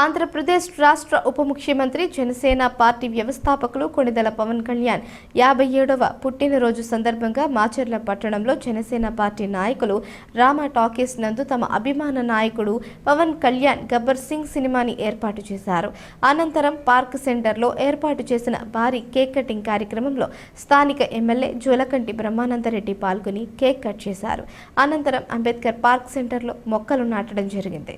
ఆంధ్రప్రదేశ్ రాష్ట్ర ఉప ముఖ్యమంత్రి జనసేన పార్టీ వ్యవస్థాపకులు కొణిదెల పవన్ కళ్యాణ్ యాభై ఏడవ పుట్టినరోజు సందర్భంగా మాచర్ల పట్టణంలో జనసేన పార్టీ నాయకులు రామా టాకీస్ నందు తమ అభిమాన నాయకుడు పవన్ కళ్యాణ్ గబ్బర్ సింగ్ సినిమాని ఏర్పాటు చేశారు. అనంతరం పార్క్ సెంటర్లో ఏర్పాటు చేసిన భారీ కేక్ కటింగ్ కార్యక్రమంలో స్థానిక ఎమ్మెల్యే జోలకంటి బ్రహ్మానందరెడ్డి పాల్గొని కేక్ కట్ చేశారు. అనంతరం అంబేద్కర్ పార్క్ సెంటర్లో మొక్కలు నాటడం జరిగింది.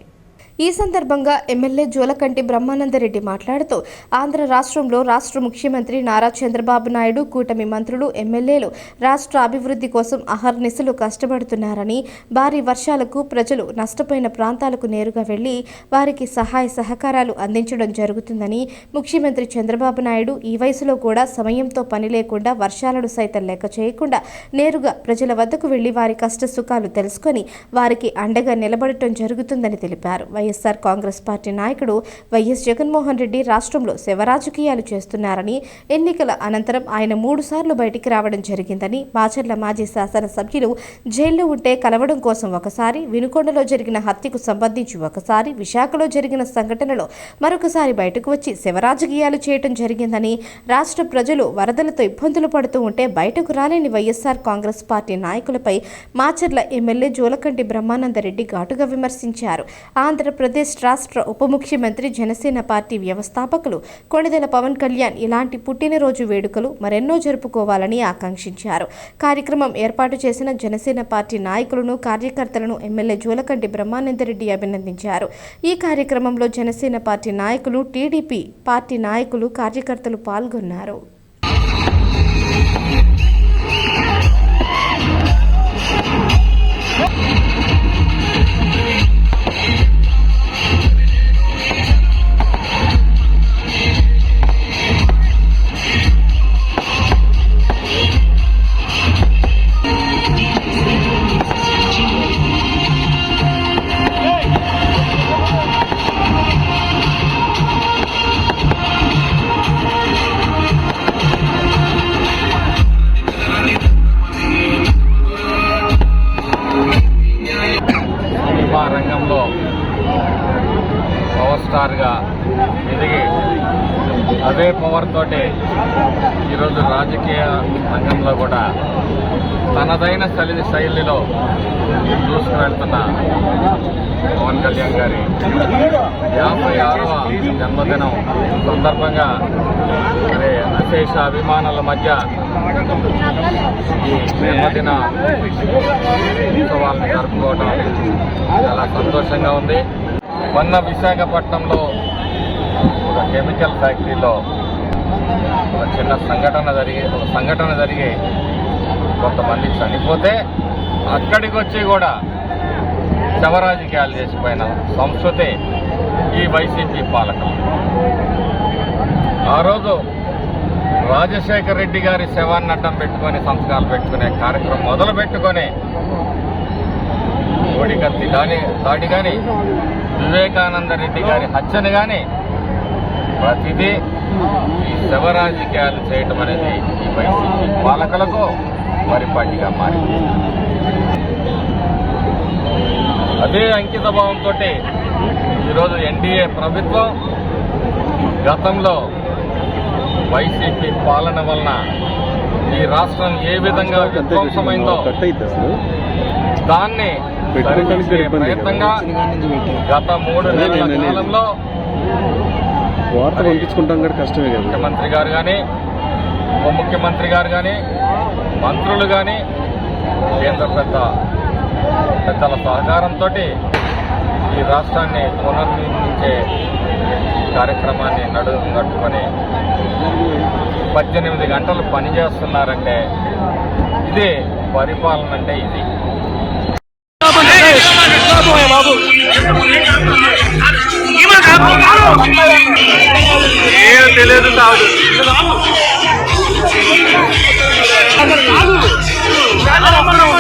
ఈ సందర్భంగా ఎమ్మెల్యే జోలకంటి బ్రహ్మానందరెడ్డి మాట్లాడుతూ ఆంధ్ర రాష్ట్రంలో రాష్ట్ర ముఖ్యమంత్రి నారా చంద్రబాబు నాయుడు కూటమి మంత్రులు ఎమ్మెల్యేలు రాష్ట్ర అభివృద్ధి కోసం అహర్నిశలు కష్టపడుతున్నారని భారీ వర్షాలకు ప్రజలు నష్టపోయిన ప్రాంతాలకు నేరుగా వెళ్ళి వారికి సహాయ సహకారాలు అందించడం జరుగుతుందని ముఖ్యమంత్రి చంద్రబాబు నాయుడు ఈ వయసులో కూడా సమయంతో పని లేకుండా వర్షాలను సైతం లెక్క చేయకుండా నేరుగా ప్రజల వద్దకు వెళ్ళి వారి కష్ట సుఖాలు తెలుసుకొని వారికి అండగా నిలబడటం జరుగుతుందని తెలిపారు. వైఎస్ఆర్ కాంగ్రెస్ పార్టీ నాయకుడు వైఎస్ జగన్మోహన్ రెడ్డి రాష్ట్రంలో శివరాజకీయాలు చేస్తున్నారని ఎన్నికల అనంతరం ఆయన మూడు సార్లు బయటికి రావడం జరిగిందని మాచర్ల మాజీ శాసనసభ్యులు జైల్లో ఉంటే కలవడం కోసం ఒకసారి వినుకొండలో జరిగిన హత్యకు సంబంధించి ఒకసారి విశాఖలో జరిగిన సంఘటనలో మరొకసారి బయటకు వచ్చి శివరాజకీయాలు చేయటం జరిగిందని రాష్ట్ర ప్రజలు వరదలతో ఇబ్బందులు పడుతూ ఉంటే బయటకు రాలేని వైఎస్ఆర్ కాంగ్రెస్ పార్టీ నాయకులపై మాచర్ల ఎమ్మెల్యే జోలకంటి బ్రహ్మానందరెడ్డి ఘాటుగా విమర్శించారు. ఆంధ్ర ఆంధ్రప్రదేశ్ రాష్ట్ర ఉప ముఖ్యమంత్రి జనసేన పార్టీ వ్యవస్థాపకులు కొణిదెల పవన్ కళ్యాణ్ ఇలాంటి పుట్టినరోజు వేడుకలు మరెన్నో జరుపుకోవాలని ఆకాంక్షించారు. కార్యక్రమం ఏర్పాటు చేసిన జనసేన పార్టీ నాయకులను కార్యకర్తలను ఎమ్మెల్యే జోలకంటి బ్రహ్మానందరెడ్డి అభినందించారు. ఈ కార్యక్రమంలో జనసేన పార్టీ నాయకులు టీడీపీ పార్టీ నాయకులు కార్యకర్తలు పాల్గొన్నారు. పవర్ స్టార్గా ఎదిగి అదే పవర్ తోటి ఈరోజు రాజకీయ రంగంలో కూడా తనదైన శైలి శైలిలో దూసుకు వెళ్తున్న పవన్ కళ్యాణ్ గారి యాభై ఆరవ జన్మదినం సందర్భంగా మరి అశేష అభిమానుల మధ్య ఈ జన్మదిన ఉత్సవాలను చాలా సంతోషంగా ఉంది. మొన్న విశాఖపట్నంలో ఒక కెమికల్ ఫ్యాక్టరీలో ఒక చిన్న సంఘటన జరిగి ఒక సంఘటన జరిగి కొంతమంది చనిపోతే అక్కడికి వచ్చి కూడా శవరాజకీయాలు చేసిపోయిన సంస్కృతి ఈ వైసీపీ పాలకం ఆ రోజు రాజశేఖర రెడ్డి గారి శవాన్ని అడ్డం పెట్టుకొని సంస్కారాలు పెట్టుకునే కార్యక్రమం మొదలు పెట్టుకొని కోడికత్తి దాని దాడి కానీ వివేకానంద రెడ్డి గారి హత్యను కానీ ప్రతిదీ ఈ శవ రాజకీయాలు చేయటం అనేది ఈ వైసీపీ పాలకులకు పరిపాటిగా మారింది. అదే అంకిత భావంతో ఈరోజు ఎన్డీఏ ప్రభుత్వం గతంలో వైసీపీ పాలన వలన ఈ రాష్ట్రం ఏ విధంగా విధ్వంసమైందో దాన్ని ప్రయత్నంగా గత మూడు నెలల. కాలంలో వార్త పంపించుకుంటాం కూడా కష్టమే కదా. ముఖ్యమంత్రి గారు కానీ ఉప ముఖ్యమంత్రి గారు కానీ మంత్రులు కానీ కేంద్ర పెద్ద పెద్దల సహకారంతో ఈ రాష్ట్రాన్ని పునర్నిర్మించే కార్యక్రమాన్ని నడు నట్టుకొని పద్దెనిమిది గంటలు పనిచేస్తున్నారంటే ఇదే పరిపాలన అంటే ఇది. పోయా బాబు. ఏం తెలియదు తాగుడు. రాదు